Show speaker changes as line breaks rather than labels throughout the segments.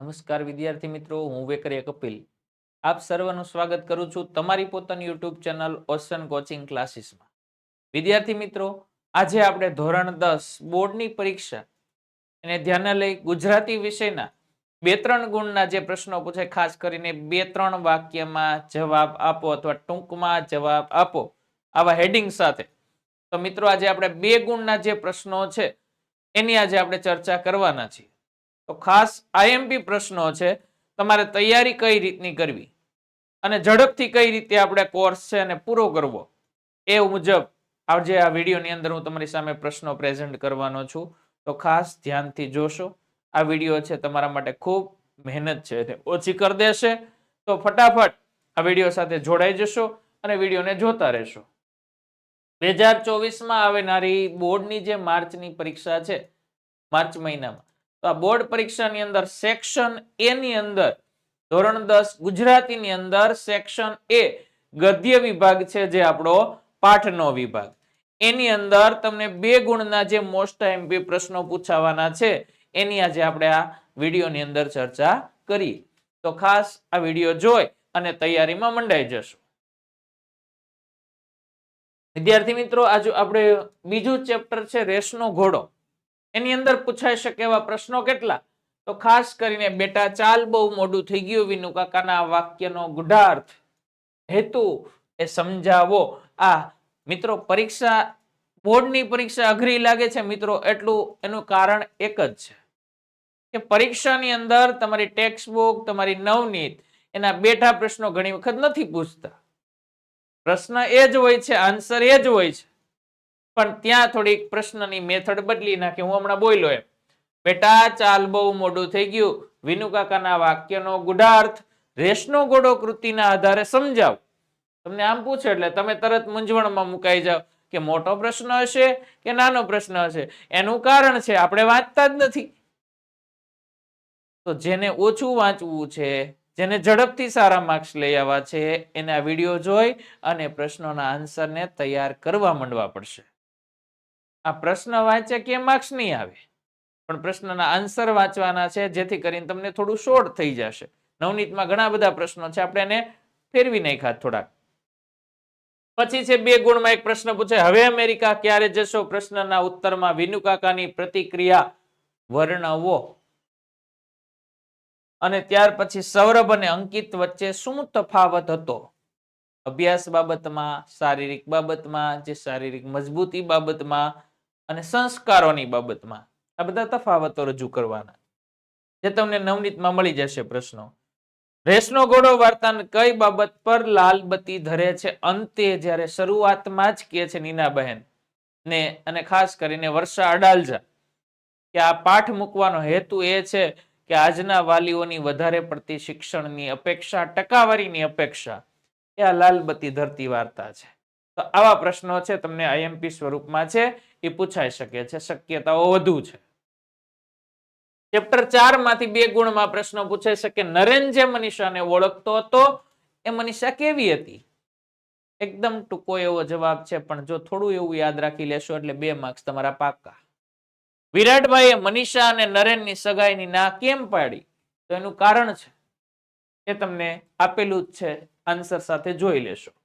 નમસ્કાર વિદ્યાર્થી મિત્રો, હું વેકરિયા કપિલ. આપ સર્વનું સ્વાગત કરું છું તમારી પોતાની યુટ્યુબ ચેનલ ઓશન કોચિંગ ક્લાસીસમાં. વિદ્યાર્થી મિત્રો, આજે આપણે ધોરણ દસ બોર્ડની પરીક્ષા. એને ધ્યાને લઈ ગુજરાતી વિષયના બે ત્રણ ગુણના જે પ્રશ્નો પૂછાય, ખાસ કરીને બે ત્રણ વાક્યમાં જવાબ આપો અથવા ટૂંકમાં જવાબ આપો આવા હેડિંગ સાથે. તો મિત્રો, આજે આપણે બે ગુણના જે પ્રશ્નો છે, એની આજે આપણે ચર્ચા કરવાના છીએ. તો ખાસ આઈએમપી પ્રશ્નો છે, તમારે તૈયારી કઈ રીતની કરવી? અને ઝડપથી કઈ રીતે આપણે કોર્સ છે અને પૂરો કરવો? એ મુજબ આજે આ વિડીયોની અંદર હું તમારી સામે પ્રશ્નો પ્રેઝન્ટ કરવાનો છું. તો ખાસ ધ્યાનથી જોશો. આ વીડિયો છે તમારા માટે ખૂબ મહેનત છે ઓછી કરી દેશે. તો ફટાફટ આ વીડિયો સાથે જોડાઈ જશો અને વિડીયોને જોતા રહેશો. બે હજાર ચોવીસમાં આવનારી બોર્ડની જે માર્ચની પરીક્ષા છે, માર્ચ મહિનામાં આ બોર્ડ પરીક્ષાની અંદર સેક્શન એ ની અંદર, ધોરણ દસ ગુજરાતીની અંદર સેક્શન એ ગદ્ય વિભાગ છે જે આપણો પાઠનો વિભાગ. એની અંદર તમને બે ગુણના જે મોસ્ટ એમપી પ્રશ્નો પૂછાવાના છે, એની આજે આપણે આ વિડીયોની અંદર ચર્ચા કરી. તો ખાસ આ વીડિયો જોઈ અને તૈયારીમાં મંડાઈ જશો. વિદ્યાર્થી મિત્રો, આજે આપણે બીજું ચેપ્ટર છે, રેસનો ઘોડો. એની અંદર પૂછાઈ શકે એવા પ્રશ્નો કેટલા? તો ખાસ કરીને, બેટા, ચાલ બહુ મોડું થઈ ગયું, વિનુ કાકાના વાક્યનો ગુઢાર્થ. હેતુ એ સમજાવો. આ, મિત્રો, પરીક્ષા, બોર્ડની પરીક્ષા અઘરી લાગે છે, મિત્રો, એટલું એનું કારણ એક જ છે. કે પરીક્ષાની અંદર તમારી ટેક્સ્ટ બુક તમારી નવનીત, એના બેઠા પ્રશ્નો ઘણી વખત નથી પૂછતા. પ્રશ્ન એ જ હોય છે, આન્સર એ જ હોય છે. પણ ત્યાં થોડીક પ્રશ્નની મેથડ બદલી નાખી. હું હમણાં બોલ્યો એમ. બેટા, ચાલ બહુ મોડું થઈ ગયું. વિનુ કાકાના વાક્યનો ગુઢાર્થ, રેશનો ઘોડો કૃતિના આધારે સમજાવ. તમને આમ પૂછે એટલે તમે તરત મૂંઝવણમાં મુકાઈ જાઓ કે મોટો પ્રશ્ન હશે કે નાનો પ્રશ્ન હશે? એનું કારણ છે, આપણે વાંચતા જ નથી. તો જેને ઓછું વાંચવું છે, જેને ઝડપથી સારા માર્ક્સ લઈ આવવા છે, એને વીડિયો જોઈ અને પ્રશ્નોના આન્સરને તૈયાર કરવા માંડવા પડશે. આ પ્રશ્ન વાંચે કે માર્ક્સ નહીં આવે. પણ પ્રશ્નના આન્સર વાંચવાના છે, જેથી કરીને તમને થોડું શોર્ટ થઈ જશે. નવનીતમાં ઘણા બધા પ્રશ્નો છે, આપણે એને ફેરવી નાખ્યા થોડાક. પછી છે, બે ગુણમાં એક પ્રશ્ન પૂછે, હવે અમેરિકા ક્યારે જશો? પ્રશ્નના ઉત્તરમાં, વિનુ કાકાની પ્રતિક્રિયા વર્ણવો. અને ત્યાર પછી સૌરભ અને અંકિત વચ્ચે શું તફાવત હતો? અભ્યાસ બાબતમાં, શારીરિક બાબતમાં, જે શારીરિક મજબૂતી બાબતમાં અને સંસ્કારોની બાબતમાં આ બધા તફાવતો રજૂ કરવાના. જે તમને નવનીતમાં મળી જશે પ્રશ્નો. રેસનો ઘોડો વાર્તા કઈ બાબત પર લાલ બત્તી ધરે છે? અંતે જ્યારે શરૂઆતમાં જ કહે છે નીનાબહેન ને, અને ખાસ કરીને વર્ષા અડાલજા, કે આ પાઠ મૂકવાનો હેતુ એ છે કે આજના વાલીઓની વધારે પડતી શિક્ષણની અપેક્ષા, ટકાવારીની અપેક્ષા એ આ લાલબત્તી ધરતી વાર્તા છે. તો આવા પ્રશ્નો છે, તમને આઈએમપી સ્વરૂપમાં છે. એ પૂછાઈ શકે છે. શક્યતાઓ વધુ છે. ચેપ્ટર ચારમાંથી બે ગુણમાં પ્રશ્નો પૂછાઈ શકે. નરેન જે મનીષાને ઓળખતો હતો, એ મનીષા કેવી હતી? એકદમ ટૂંકો એવો જવાબ છે, પણ જો થોડું એવું યાદ રાખી લેશો એટલે બે માર્ક્સ તમારા પાક્કા. વિરાટભાઈએ મનીષા અને નરેનની સગાઈની ના કેમ પાડી? તો એનું કારણ છે. એ તમને આપેલું જ છે. આન્સર સાથે જોઈ લેશો.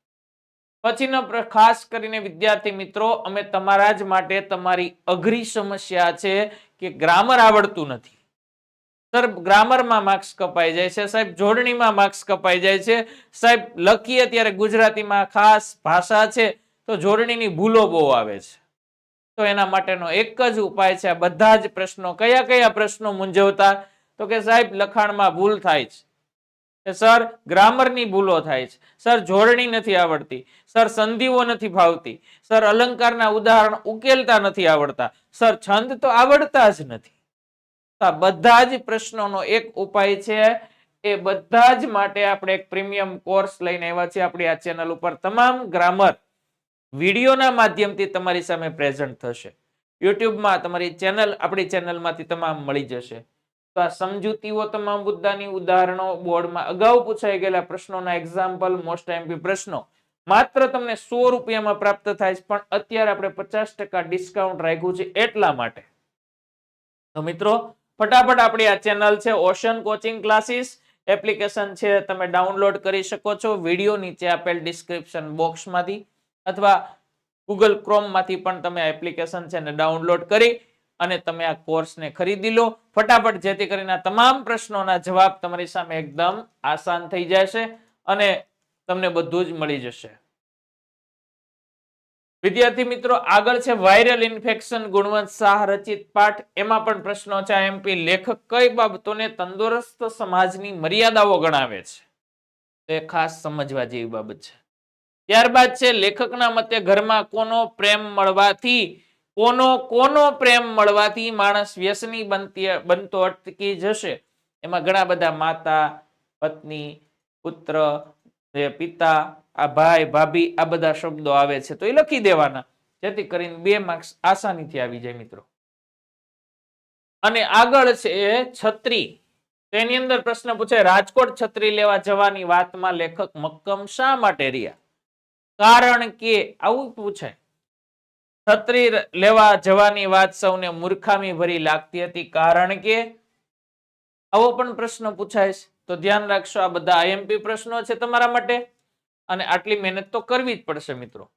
પછીનો ખાસ કરીને વિદ્યાર્થી મિત્રો, અમે તમારા જ માટે તમારી અઘરી સમસ્યા છે કે ગ્રામર આવડતું નથી. સર, ગ્રામરમાં માર્ક્સ કપાઈ જાય છે. સાહેબ, જોડણીમાં માર્ક્સ કપાઈ જાય છે. સાહેબ, લખીએ ત્યારે ગુજરાતીમાં ખાસ ભાષા છે તો જોડણીની ભૂલો બહુ આવે છે. તો એના માટેનો એક જ ઉપાય છે. આ બધા જ પ્રશ્નો, કયા કયા પ્રશ્નો મૂંઝવતા? તો કે સાહેબ, લખાણમાં ભૂલ થાય છે. સર, ગ્રામરની ભૂલો થાય છે. સર, જોડણી નથી આવડતી. સર, સંધિઓ નથી ભાવતી. સર, અલંકારના ઉદાહરણ ઉકેલતા નથી આવડતા. સર, છંદ તો આવડતા જ નથી. આ બધા જ પ્રશ્નોનો એક ઉપાય છે. એ બધા જ માટે આપણે એક પ્રીમિયમ કોર્સ લઈને આવ્યા છીએ આપણી આ ચેનલ ઉપર. તમામ ગ્રામર વિડીયોના માધ્યમથી તમારી સામે પ્રેઝન્ટ થશે. યુટ્યુબમાં તમારી ચેનલ, આપણી ચેનલમાંથી તમામ મળી જશે. તો આ સમજૂતીઓ તમામ મુદ્દાની ઉદાહરણો બોર્ડમાં અગાઉ પૂછાઈ ગયેલા પ્રશ્નોના એક્ઝામ્પલ મોસ્ટ એમપી પ્રશ્નો. માત્ર તમને સો રૂપિયામાં પ્રાપ્ત થાય છે, પણ અત્યારે આપણે પચાસ ટકા ડિસ્કાઉન્ટ રાખ્યું છે એટલા માટે. તો મિત્રો, ફટાફટ આપણી આ ચેનલ છે ઓશન કોચિંગ ક્લાસીસ એપ્લિકેશન છે, તમે ડાઉનલોડ કરી શકો છો. વીડિયો નીચે આપેલ ડિસ્ક્રિપ્શન બોક્સમાંથી અથવા ગૂગલ ક્રોમમાંથી પણ તમે એપ્લિકેશન છે ને ડાઉનલોડ કરી અને તમે આ કોર્સને ખરીદી લો. ફટાફટ જેથી કરીને તમામ પ્રશ્નોના જવાબ તમારી સામે એકદમ આસાન થઈ જશે અને તમને બધું જ મળી જશે. વિદ્યાર્થી મિત્રો, આગળ છે વાયરલ ઇન્ફેક્શન ગુણવંત શાહ રચિત પાઠ. એમાં પણ પ્રશ્નો છે. એમપી લેખક કઈ બાબતોને તંદુરસ્ત સમાજની મર્યાદાઓ ગણાવે છે? એ ખાસ સમજવા જેવી બાબત છે. ત્યારબાદ છે લેખકના મતે ઘરમાં કોનો પ્રેમ મળવાથી કોનો કોનો પ્રેમ મળવાથી માણસ વ્યસની બનતી, બનતો અટકી જશે? એમાં ઘણા બધા માતા, પત્ની, પુત્ર પિતા, આ ભાઈ, ભાભી, આ બધા શબ્દો આવે છે. તો એ લખી દેવાના. જેથી કરીને બે માર્ક્સ આસાનીથી આવી જાય મિત્રો. અને આગળ છે છત્રી. તેની અંદર પ્રશ્ન પૂછે, રાજકોટ છત્રી લેવા જવાની વાતમાં લેખક મક્કમ શા માટે રહ્યા? કારણ કે, આવું પૂછાય. છત્રી લેવા જવાની વાત સૌને મૂર્ખામી ભરી લાગતી હતી. કારણ કે આવો પણ પ્રશ્ન પૂછાય છે. તો ધ્યાન રાખશો, આ બધા આઈએમપી પ્રશ્નો છે તમારા માટે. અને આટલી મહેનત તો કરવી જ પડશે, મિત્રો.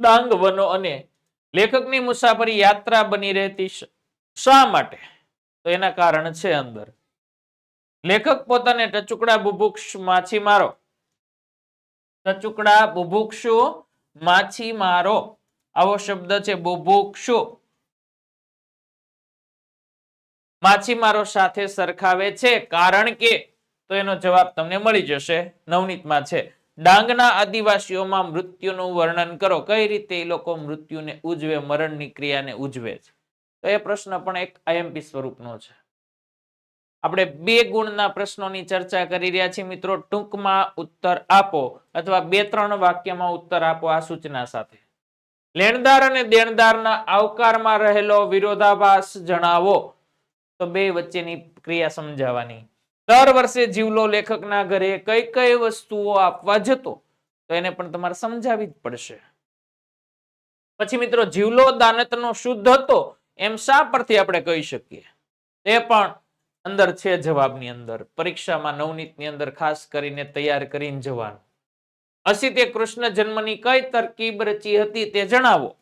ડાંગ વનો અને લેખકની મુસાફરી યાત્રા બની રહેતી શા માટે? તો એના કારણ છે અંદર. લેખક પોતાને ટચુકડા બુભુક્ષ માછીમારો ટચુકડા બુભુક્ષુ માછીમારો આવો શબ્દ છે, બુભુક્ષુ. માછીમારો સાથે સરખાવે છે, કારણ કે તો એનો જવાબ તમને મળી જશે. નવનીતમાં છે, ડાંગના આદિવાસીઓમાં મૃત્યુનું વર્ણન કરો. કઈ રીતે એ લોકો મૃત્યુને ઉજવે, મરણની ક્રિયાને ઉજવે છે? તો એ પ્રશ્ન પણ એક આઈએમપી સ્વરૂપનો છે. આપણે બે ગુણના પ્રશ્નોની ચર્ચા કરી રહ્યા છીએ. મિત્રો, ટૂંકમાં ઉત્તર આપો અથવા બે, ત્રણ વાક્યમાં ઉત્તર આપો આ સૂચના સાથે. લેણદાર અને દેણદારના આવકારમાં રહેલો વિરોધાભાસ જણાવો. તો બે વચ્ચેની ક્રિયા સમજાવવાની. દર વર્ષે જીવલો લેખકના ઘરે કઈ કઈ વસ્તુઓ આપવા જતો, તો એને પણ તમારે સમજાવવી જ પડશે. પછી મિત્રો, જીવલો દાનતનો શુદ્ધ હતો, એમ શા પરથી આપણે કહી શકીએ? તે પણ અંદર છે જવાબની અંદર. પરીક્ષામાં નવનીતની અંદર ખાસ કરીને તૈયાર કરીને જવાનું. અસિતે કૃષ્ણ જન્મની કઈ તરકીબ રચી હતી તે જણાવો.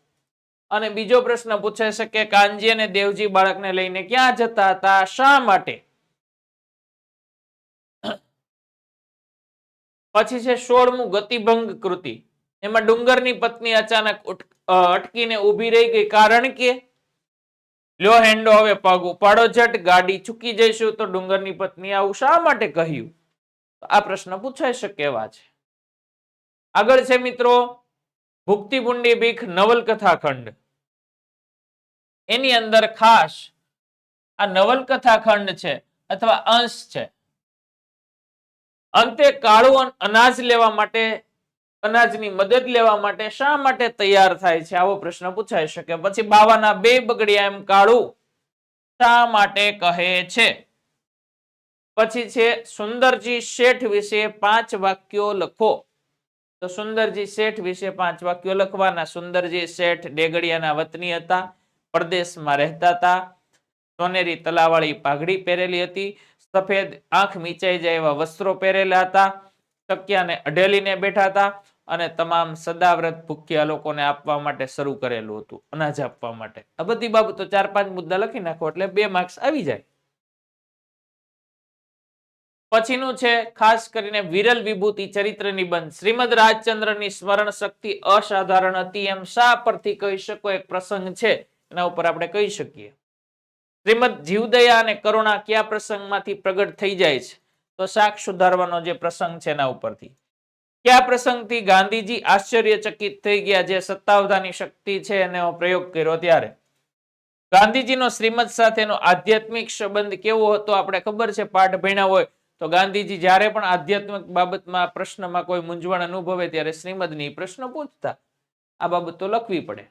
અને બીજો પ્રશ્ન પૂછે છે કે કાનજી અને દેવજી બાળકને લઈને ક્યાં જતા હતા? શા માટે? પછી છે સોળમું ગતિભંગ કૃતિ. એમાં ડુંગરની પત્ની અચાનક અટકીને ઊભી રહી ગઈ. કારણ કે? લ્યો હેન્ડો હવે પગ ઉપાડો જટ ગાડી ચૂકી જઈશું. તો ડુંગરની પત્ની આવું શા માટે કહ્યું? આ પ્રશ્ન પૂછાઈ શકે એવા છે. આગળ છે મિત્રો ભુક્તિપુંડી ભીખ નવલકથા ખંડ એની અંદર ખાસ આ નવલકથા ખંડ છે અથવા અંશ છે. અંતે કાળું અનાજ લેવા માટે, અનાજની મદદ લેવા માટે શા માટે તૈયાર થાય છે? આવો પ્રશ્ન પૂછાઈ શકે. પછી બાવાના બે બગડિયા એમ કાળું શા માટે કહે છે? પછી છે, સુંદરજી શેઠ વિશે પાંચ વાક્યો લખો. તો સુંદરજી શેઠ વિશે પાંચ વાક્યો લખવાના. સુંદરજી શેઠ ડેગડિયાના વતની હતા. પરદેશમાં રહેતા હતા. સોનેરી તલાવાળી પાઘડી પહેરેલી હતી. સફેદ આંખ મીચાઈ જાય એવા વસ્ત્રો પહેરેલા હતા. તકિયાને અઢેલીને બેઠા હતા અને તમામ સદાવ્રત ભૂખ્યા લોકોને આપવા માટે શરૂ કરેલું હતું. અનાજ આપવા માટે. આ બધી બાબતો ચાર પાંચ મુદ્દા લખી નાખો એટલે બે માર્ક્સ આવી જાય. પછીનું છે, ખાસ કરીને વિરલ વિભૂતિ ચરિત્ર નિબંધ શ્રીમદ રાજચંદ્રની સ્મરણ શક્તિ અસાધારણ હતી એમ શા પરથી કહી શકો? એક પ્રસંગ છે, એના ઉપર આપણે કહી શકીએ. શ્રીમદ જીવદયા અને કરુણા કયા પ્રસંગમાંથી પ્રગટ થઈ જાય છે? તો શાક સુધારવાનો જે પ્રસંગ છે એના ઉપરથી. કયા પ્રસંગથી ગાંધીજી આશ્ચર્યચકિત થઈ ગયા જે સત્તાવધાની શક્તિ છે એનો પ્રયોગ કર્યો ત્યારે? ગાંધીજીનો શ્રીમદ સાથેનો આધ્યાત્મિક સંબંધ કેવો હતો? આપણે ખબર છે, પાઠ ભણ્યા હોય તો ગાંધીજી જ્યારે પણ આધ્યાત્મિક બાબતમાં પ્રશ્નમાં કોઈ મૂંઝવણ અનુભવે ત્યારે શ્રીમદની પ્રશ્ન પૂછતા, આ બાબત લખવી પડે.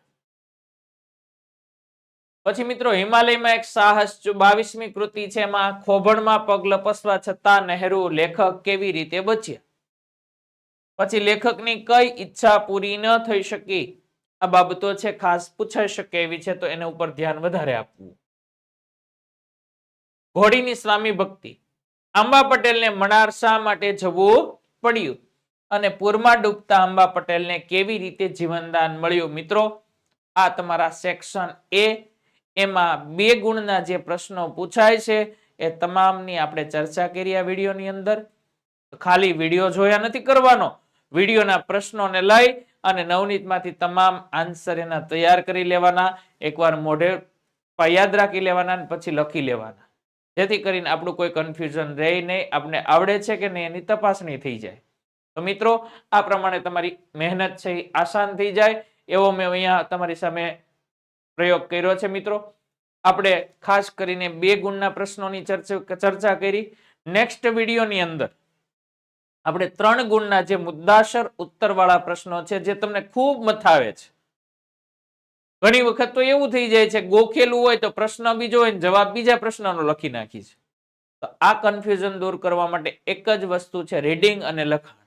પછી મિત્રો, હિમાલયમાં એક સાહસ બાવીસમી કૃતિ છે, એમાં ખોભણમાં પગ લપસવા છતાં નહેરુ લેખક કેવી રીતે બચ્યા? પછી લેખકની કઈ ઈચ્છા પૂરી ન થઈ શકી? આ બાબતો છે, ખાસ પૂછાઈ શકે એવી છે, તો એના ઉપર ધ્યાન વધારે આપવું. ઘોડીની સ્વામી ભક્તિ. આંબા પટેલને મણાર શા માટે જવું પડ્યું? અને પૂરમાં ડૂબતા આંબા પટેલને કેવી રીતે જીવનદાન મળ્યું? મિત્રો, આ તમારા સેક્શન એ. એમાં બે ગુણના જે પ્રશ્નો પૂછાય છે, એ તમામની આપણે ચર્ચા કરી આ વિડીયોની અંદર. ખાલી વીડિયો જોયા નથી કરવાનો. વિડીયોના પ્રશ્નોને લઈ અને નવનીતમાંથી તમામ આન્સર એના તૈયાર કરી લેવાના. એકવાર મોઢે યાદ રાખી લેવાના પછી લખી લેવાના. જેથી કરીને આપણું કોઈ કન્ફ્યુઝન રહે નહીં આપણે આવડે છે કે નહીં એની તપાસણી થઈ જાય. તો મિત્રો, આ પ્રમાણે તમારી મહેનત છે એ આસાન થઈ જાય, એવો મેં અહીંયા તમારી સામે પ્રયોગ કર્યો છે મિત્રો. આપણે ખાસ કરીને બે ગુણના પ્રશ્નોની ચર્ચા કરી. નેક્સ્ટ વિડીયોની અંદર આપણે ત્રણ ગુણના જે મુદ્દાસર ઉત્તરવાળા પ્રશ્નો છે, જે તમને ખૂબ મથાવે છે. ઘણી વખત તો એવું થઈ જાય છે, ગોખેલું હોય તો પ્રશ્ન બીજો હોય જવાબ બીજા પ્રશ્નનો લખી નાખી છે. તો આ કન્ફ્યુઝન દૂર કરવા માટે એક જ વસ્તુ છે રીડિંગ અને લખાણ.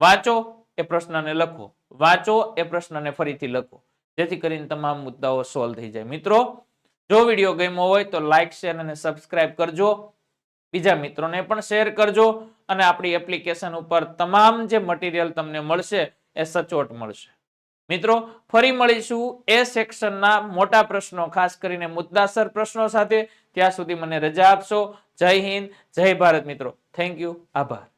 વાંચો એ પ્રશ્નને લખો, વાંચો એ પ્રશ્નને ફરીથી લખો. જેથી કરીને તમામ મુદ્દાઓ સોલ્વ થઈ જાય. મિત્રો, જો વીડિયો ગમ્યો હોય તો લાઈક શેર અને સબસ્ક્રાઇબ કરજો. બીજા મિત્રોને પણ શેર કરજો અને આપણી એપ્લિકેશન ઉપર તમામ જે મટીરિયલ તમને મળશે એ સચોટ મળશે. મિત્રો, ફરી મળીશું એ સેક્શનના મોટા પ્રશ્નો, ખાસ કરીને મુદ્દાસર પ્રશ્નો સાથે. ત્યાં સુધી મને રજા આપશો. જય હિન્દ, જય ભારત મિત્રો. થેન્ક યુ આભાર.